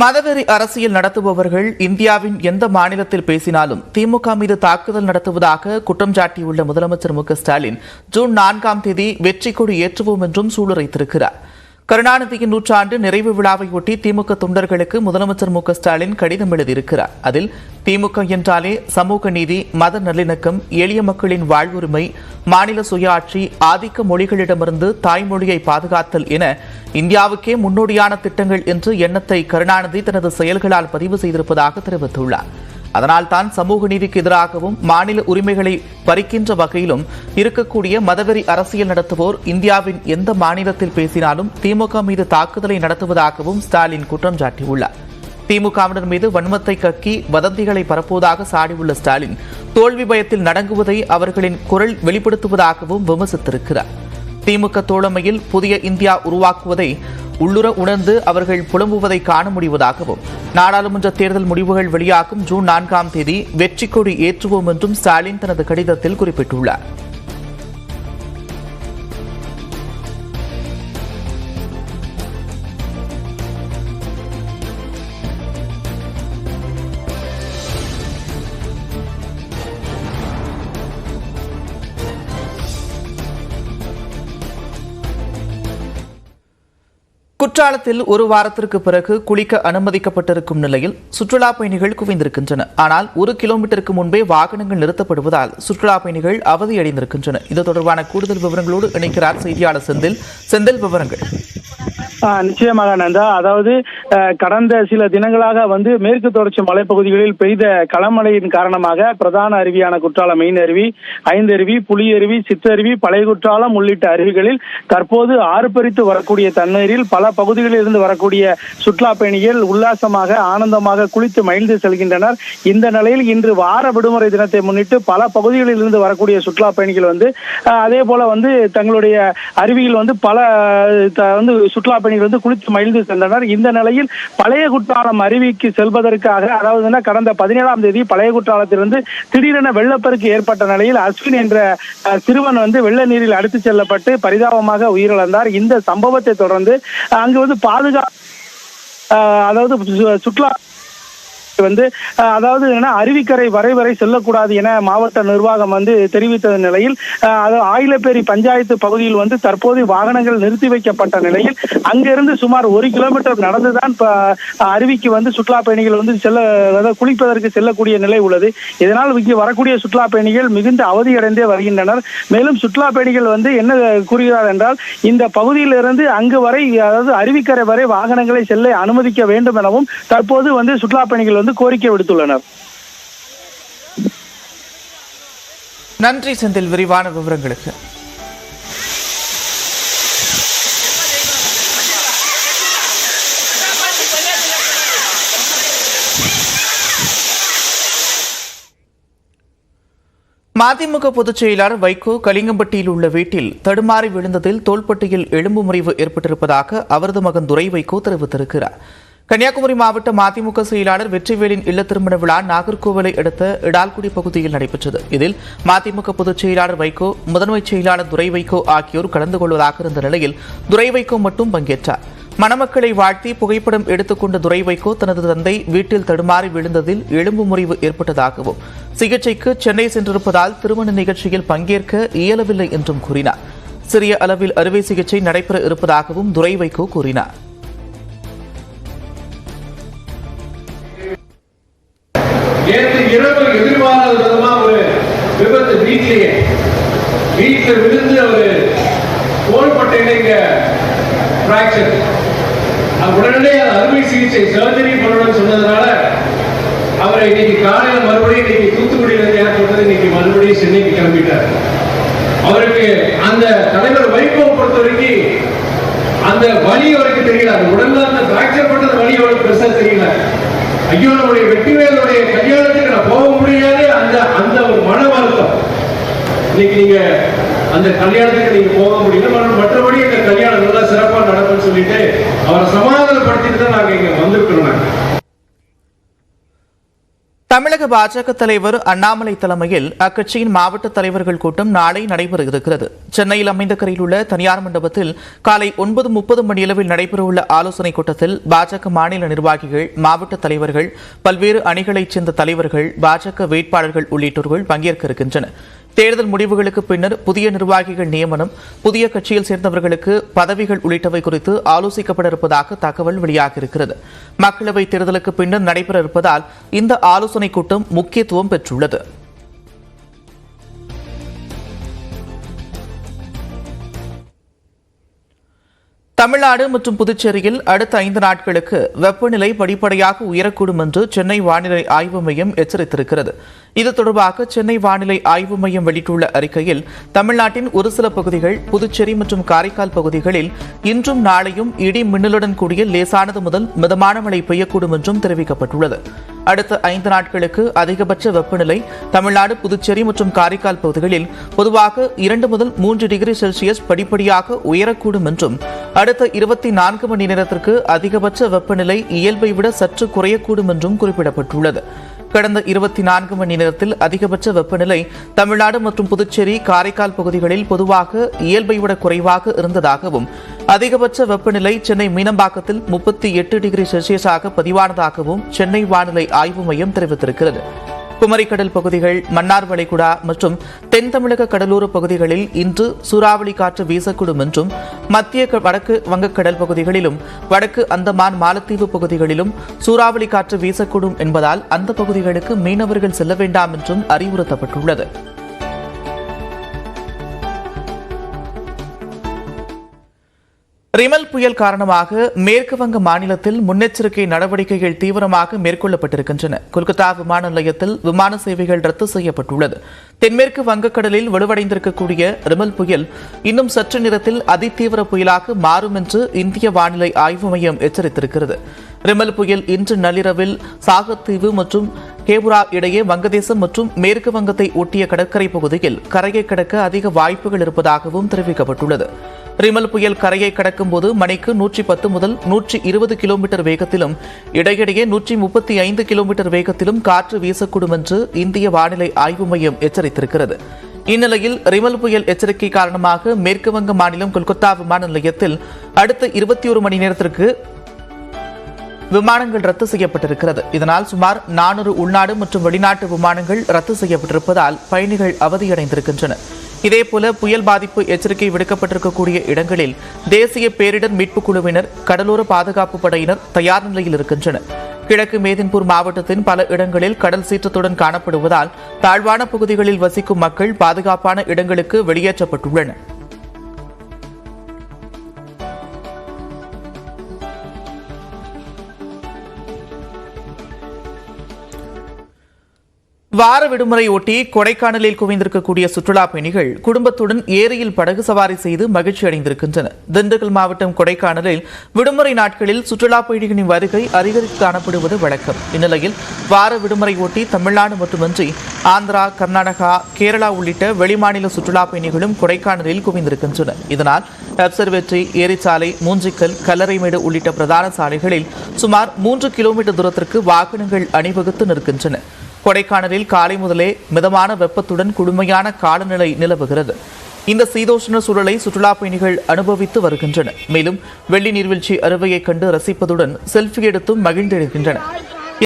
மதவெறி அரசியல் நடத்துபவர்கள் இந்தியாவின் எந்த மாநிலத்தில் பேசினாலும் திமுக மீது தாக்குதல் நடத்துவதாக குற்றம் சாட்டியுள்ள முதலமைச்சர் மு க ஸ்டாலின் ஜூன் நான்காம் தேதி வெற்றி கொடி ஏற்றுவோம் என்றும் சூளுரைத்திருக்கிறார். கருணாநிதியின் நூற்றாண்டு நிறைவு விழாவையொட்டி திமுக தொண்டர்களுக்கு முதலமைச்சர் மு ஸ்டாலின் கடிதம் எழுதியிருக்கிறார். அதில் திமுக என்றாலே சமூக நீதி மத நல்லிணக்கம் எளிய மக்களின் வாழ்வுரிமை மாநில சுயாட்சி ஆதிக்க மொழிகளிடமிருந்து தாய்மொழியை பாதுகாத்தல் என இந்தியாவுக்கே முன்னோடியான திட்டங்கள் என்று எண்ணத்தை கருணாநிதி தனது செயல்களால் பதிவு செய்திருப்பதாக தெரிவித்துள்ளார். அதனால்தான் சமூக நீதிக்கு எதிராகவும் மாநில உரிமைகளை பறிக்கின்ற வகையிலும் இருக்கக்கூடிய மதவெறி அரசியல் நடத்துவோர் இந்தியாவின் எந்த மாநிலத்தில் பேசினாலும் திமுக மீது தாக்குதலை நடத்துவதாகவும் ஸ்டாலின் குற்றம் சாட்டியுள்ளார். திமுகவினர் மீது வன்மத்தை கக்கி வதந்திகளை பரப்புவதாக சாடியுள்ள ஸ்டாலின் தோல்வி பயத்தில் நடங்குவதை அவர்களின் குரல் வெளிப்படுத்துவதாகவும் விமர்சித்திருக்கிறார். திமுக தோழமையில் புதிய இந்தியா உருவாக்குவதை உள்ளுர உணர்ந்து அவர்கள் புலம்புவதை காண முடிவதாகவும் நாடாளுமன்ற தேர்தல் முடிவுகள் வெளியாகும் ஜூன் நான்காம் தேதி வெற்றி கொடி ஏற்றுவோம் என்றும் ஸ்டாலின் தனது கடிதத்தில் குறிப்பிட்டுள்ளார். குற்றாலத்தில் ஒரு வாரத்திற்கு பிறகு குளிக்க அனுமதிக்கப்பட்டிருக்கும் நிலையில் சுற்றுலா பயணிகள் குவிந்திருக்கின்றன. ஆனால் ஒரு கிலோமீட்டருக்கு முன்பே வாகனங்கள் நிறுத்தப்படுவதால் சுற்றுலா பயணிகள் அவதியடைந்திருக்கின்றன இது தொடர்பான கூடுதல் விவரங்களோடு இணைக்கிறார் செய்தியாளர் செந்தில். செந்தில் விவரங்கள். நிச்சயமாக நந்தா. அதாவது கடந்த சில தினங்களாக வந்து மேற்கு தொடர்ச்சி மலைப்பகுதிகளில் பெய்த களமழையின் காரணமாக பிரதான அருவியான குற்றாலம் மெயின் அருவி ஐந்தருவி புலியருவி சித்தருவி பழைய குற்றாலம் உள்ளிட்ட அருவிகளில் தற்போது ஆர்ப்பரித்து வரக்கூடிய தண்ணீரில் பல பகுதிகளில் இருந்து வரக்கூடிய சுற்றுலா பயணிகள் உல்லாசமாக ஆனந்தமாக குளித்து மகிழ்ந்து செல்கின்றனர். இந்த நிலையில் இன்று வார விடுமுறை தினத்தை முன்னிட்டு பல பகுதிகளில் இருந்து வரக்கூடிய சுற்றுலா பயணிகள் வந்து அதே போல வந்து தங்களுடைய அருவியில் வந்து பல த- வந்து சுற்றுலா பயணிகள் வந்து குளித்து மகிழ்ந்து சென்றனர். இந்த நிலையில் பழைய குற்றாலம் அருவிக்கு செல்வதற்காக அதாவது கடந்த பதினேழாம் தேதி பழைய குற்றாலத்திலிருந்து திடீரென வெள்ளப்பெருக்கு ஏற்பட்ட நிலையில் அஸ்வின் என்ற சிறுவன் வந்து வெள்ள நீரில் அடித்துச் செல்லப்பட்டு பரிதாபமாக உயிரிழந்தார். இந்த சம்பவத்தை தொடர்ந்து அங்கு வந்து பாதுகா அதாவது சுற்றுலா வந்து அதாவது அருவிக்கரை வரை வரை செல்லக்கூடாது என மாவட்ட நிர்வாகம் வந்து தெரிவித்த நிலையில் ஆயிலப்பேரி பஞ்சாயத்து பகுதியில் வந்து தற்போது வாகனங்கள் நிறுத்தி வைக்கப்பட்ட நிலையில் அங்கிருந்து சுமார் ஒரு கிலோமீட்டர் நடந்துதான் அருவிக்கு வந்து சுற்றுலா பயணிகள் வந்து செல்ல அதாவது குளிப்பதற்கு செல்லக்கூடிய நிலை உள்ளது. இதனால் இங்கு வரக்கூடிய சுற்றுலா பயணிகள் மிகுந்த அவதியடைந்தே வருகின்றனர். மேலும் சுற்றுலா பயணிகள் வந்து என்ன கூறுகிறார் என்றால் இந்த பகுதியிலிருந்து அங்கு வரை அதாவது அருவிக்கரை வரை வாகனங்களை செல்ல அனுமதிக்க வேண்டும் எனவும் தற்போது வந்து சுற்றுலா பயணிகள் வந்து கோரிக்கை விடுத்துள்ளனர். நன்றி செந்தில் விரிவான விவரங்களுக்கு. மதிமுக பொதுச் செயலாளர் வைகோ கலிங்கம்பட்டியில் உள்ள வீட்டில் தடுமாறி விழுந்ததில் தோள்பட்டியில் எலும்பு முறிவு ஏற்பட்டிருப்பதாக அவரது மகன் துரை வைகோ தெரிவித்திருக்கிறார். கன்னியாகுமரி மாவட்ட மதிமுக செயலாளர் வெற்றிவேலின் இல்ல திருமண விழா நாகர்கோவிலை அடுத்த இடால்குடி பகுதியில் நடைபெற்றது. இதில் மதிமுக பொதுச் செயலாளர் வைகோ முதன்மைச் செயலாளர் துரை வைகோ ஆகியோர் கலந்து கொள்வதாக இருந்த நிலையில் துரை வைகோ மட்டும் பங்கேற்றார். மணமக்களை வாழ்த்தி புகைப்படம் எடுத்துக்கொண்ட துரை வைகோ தனது தந்தை வீட்டில் தடுமாறி விழுந்ததில் எலும்பு முறிவு ஏற்பட்டதாகவும் சிகிச்சைக்கு சென்னை சென்றிருப்பதால் திருமண நிகழ்ச்சியில் பங்கேற்க இயலவில்லை என்றும் கூறினார். சிறிய அளவில் அறுவை சிகிச்சை நடைபெற இருப்பதாகவும் துரை வைகோ கூறினார். வீட்டிலேயே. வீட்டில் விழுந்து அவர் தோள்பட்டையில இங்க பிராக்சர் உடனே அறுவை சிகிச்சை சர்ஜரி பண்ணணும்னு சொன்னதுனால அவரை இன்னைக்கு காலையில மறுபடியும் இன்னைக்கு தூத்துக்குடியில இருந்து ஏற்பட்டது இன்னைக்கு மறுபடியும் சென்னைக்கு கிளம்பிட்டார். அவருக்கு அந்த தலைவர் வைகோ பொறுத்த வரைக்கும் அந்த வலி அவருக்கு தெரியல. அந்த உடல்ல அந்த பிராக்சர் பண்ணது வழி அவருக்கு பெருசா தெரியல. ஐயோ நம்முடைய வெற்றிவேலுடைய கல்யாணத்துக்கு நான் போக முடியாது அந்த அந்த ஒரு மன வருத்தம் இன்னைக்கு நீங்க அந்த கல்யாணத்துக்கு நீங்க போக முடியல மற்றபடி இந்த கல்யாணம் நல்லா சிறப்பா நடக்கும்னு சொல்லிட்டு அவரை சமாதான தான் நாங்க இங்க வந்திருக்கிறோம் நாங்க தமிழக பாஜக தலைவர் அண்ணாமலை தலைமையில் அக்கட்சியின் மாவட்ட தலைவர்கள் கூட்டம் நாளை நடைபெற இருக்கிறது சென்னையில் அமைந்த கரையில் உள்ள தனியார் மண்டபத்தில் காலை ஒன்பது முப்பது மணியளவில் நடைபெறவுள்ள ஆலோசனைக் கூட்டத்தில் பாஜக மாநில நிர்வாகிகள் மாவட்ட தலைவர்கள் பல்வேறு அணிகளைச் சேர்ந்த தலைவர்கள் பாஜக வேட்பாளர்கள் உள்ளிட்டோர்கள் பங்கேற்க இருக்கின்றனர். தேர்தல் முடிவுகளுக்கு பின்னர் புதிய நிர்வாகிகள் நியமனம் புதிய கட்சியில் சேர்ந்தவர்களுக்கு பதவிகள் உள்ளிட்டவை குறித்து ஆலோசிக்கப்பட இருப்பதாக தகவல் வெளியாகியிருக்கிறது. மக்களவைத் தேர்தலுக்கு பின்னர் நடைபெற இருப்பதால் இந்த ஆலோசனைக் கூட்டம் முக்கியத்துவம் பெற்றுள்ளது. தமிழ்நாடு மற்றும் புதுச்சேரியில் அடுத்த ஐந்து நாட்களுக்கு வெப்பநிலை படிப்படியாக உயரக்கூடும் என்று சென்னை வானிலை ஆய்வு மையம் எச்சரித்திருக்கிறது. இது தொடர்பாக சென்னை வானிலை ஆய்வு மையம் வெளியிட்டுள்ள அறிக்கையில் தமிழ்நாட்டின் ஒரு சில பகுதிகள் புதுச்சேரி மற்றும் காரைக்கால் பகுதிகளில் இன்றும் நாளையும் இடி மின்னலுடன் கூடிய லேசானது முதல் மிதமான மழை பெய்யக்கூடும் என்றும் தெரிவிக்கப்பட்டுள்ளது. அடுத்த ஐந்து நாட்களுக்கு அதிகபட்ச வெப்பநிலை தமிழ்நாடு புதுச்சேரி மற்றும் காரைக்கால் பகுதிகளில் பொதுவாக இரண்டு முதல் மூன்று டிகிரி செல்சியஸ் படிப்படியாக உயரக்கூடும் என்றும் அடுத்த இருபத்தி நான்கு மணி நேரத்திற்கு அதிகபட்ச வெப்பநிலை இயல்பை விட சற்று குறையக்கூடும் என்றும் குறிப்பிடப்பட்டுள்ளது. கடந்த இருபத்தி நான்கு மணி நேரத்தில் அதிகபட்ச வெப்பநிலை தமிழ்நாடு மற்றும் புதுச்சேரி காரைக்கால் பகுதிகளில் பொதுவாக இயல்பை விட குறைவாக இருந்ததாகவும் அதிகபட்ச வெப்பநிலை சென்னை மீனம்பாக்கத்தில் முப்பத்தி எட்டு டிகிரி செல்சியஸாக பதிவானதாகவும் சென்னை வானிலை ஆய்வு மையம் தெரிவித்திருக்கிறது. குமரிக்கடல் பகுதிகள் மன்னார் வளைகுடா மற்றும் தென் தமிழக கடலோர பகுதிகளில் இன்று சூறாவளி காற்று வீசக்கூடும் என்றும் மத்திய க- வடக்கு வங்கக்கடல் பகுதிகளிலும் வடக்கு அந்தமான் மாலத்தீவு பகுதிகளிலும் சூறாவளி காற்று வீசக்கூடும் என்பதால் அந்த பகுதிகளுக்கு மீனவர்கள் செல்ல வேண்டாம் என்றும் அறிவுறுத்தப்பட்டுள்ளது. ரிமல் புயல் காரணமாக மேற்கு வங்க மாநிலத்தில் முன்னெச்சரிக்கை நடவடிக்கைகள் தீவிரமாக மேற்கொள்ளப்பட்டிருக்கின்றன. கொல்கத்தா விமான நிலையத்தில் விமான சேவைகள் ரத்து செய்யப்பட்டுள்ளது. தென்மேற்கு வங்கக்கடலில் வலுவடைந்திருக்கக்கூடிய ரிமல் புயல் இன்னும் சற்று நேரத்தில் அதிதீவிர புயலாக மாறும் என்று இந்திய வானிலை ஆய்வு மையம் எச்சரித்திருக்கிறது. ரிமல் புயல் இன்று நள்ளிரவில் சாகத்தீவு மற்றும் கேபுரா இடையே வங்கதேசம் மற்றும் மேற்கு வங்கத்தை ஒட்டிய கடற்கரை பகுதியில் கரையை கடக்க அதிக வாய்ப்புகள் இருப்பதாகவும் தெரிவிக்கப்பட்டுள்ளது. ரிமல் புயல் கரையை கடக்கும் போது மணிக்கு நூற்றி பத்து முதல் நூற்றி இருபது கிலோமீட்டர் வேகத்திலும் இடையிடையே நூற்றி முப்பத்தி ஐந்து கிலோமீட்டர் வேகத்திலும் காற்று வீசக்கூடும் என்று இந்திய வானிலை ஆய்வு மையம் எச்சரித்திருக்கிறது. இந்நிலையில் ரிமல் புயல் எச்சரிக்கை காரணமாக மேற்குவங்க மாநிலம் கொல்கத்தா விமான நிலையத்தில் அடுத்த இருபத்தி ஒரு மணி நேரத்திற்கு விமானங்கள் ரத்து செய்யப்பட்டிருக்கிறது. இதனால் சுமார் நானூறு உள்நாடு மற்றும் வெளிநாட்டு விமானங்கள் ரத்து செய்யப்பட்டிருப்பதால் பயணிகள் அவதியடைந்திருக்கின்றனர். இதேபோல புயல் பாதிப்பு எச்சரிக்கை விடுக்கப்பட்டிருக்கக்கூடிய இடங்களில் தேசிய பேரிடர் மீட்புக் குழுவினர் கடலோர பாதுகாப்பு படையினர் தயார் நிலையில் இருக்கின்றனர். கிழக்கு மேதின்பூர் மாவட்டத்தின் பல இடங்களில் கடல் சீற்றத்துடன் காணப்படுவதால் தாழ்வான பகுதிகளில் வசிக்கும் மக்கள் பாதுகாப்பான இடங்களுக்கு வெளியேற்றப்பட்டுள்ளனர். வார விடுமுறையொட்டி கொடைக்கானலில் குவிந்திருக்கக்கூடிய சுற்றுலா பயணிகள் குடும்பத்துடன் ஏரியில் படகு சவாரி செய்து மகிழ்ச்சி அடைந்திருக்கின்றனர். திண்டுக்கல் மாவட்டம் கொடைக்கானலில் விடுமுறை நாட்களில் சுற்றுலா பயணிகளின் வருகை அதிகரித்து காணப்படுவது வழக்கம். இந்நிலையில் வார விடுமுறையொட்டி தமிழ்நாடு மட்டுமின்றி ஆந்திரா கர்நாடகா கேரளா உள்ளிட்ட வெளிமாநில சுற்றுலா பயணிகளும் கொடைக்கானலில் குவிந்திருக்கின்றனர். இதனால் அப்சர்வேட்டரி ஏரிச்சாலை மூஞ்சிக்கல் கல்லறைமேடு உள்ளிட்ட பிரதான சாலைகளில் சுமார் மூன்று கிலோமீட்டர் தூரத்திற்கு வாகனங்கள் அணிவகுத்து நிற்கின்றன. கொடைக்கானலில் காலை முதலே மிதமான வெப்பத்துடன் குளுமையான காலநிலை நிலவுகிறது. இந்த சீதோஷ்ண சூழலை சுற்றுலா பயணிகள் அனுபவித்து வருகின்றனர். மேலும் வெள்ளி நீர்வீழ்ச்சி அறுவையை கண்டு ரசிப்பதுடன் செல்ஃபி எடுத்தும் மகிழ்ந்திருக்கின்றனர்.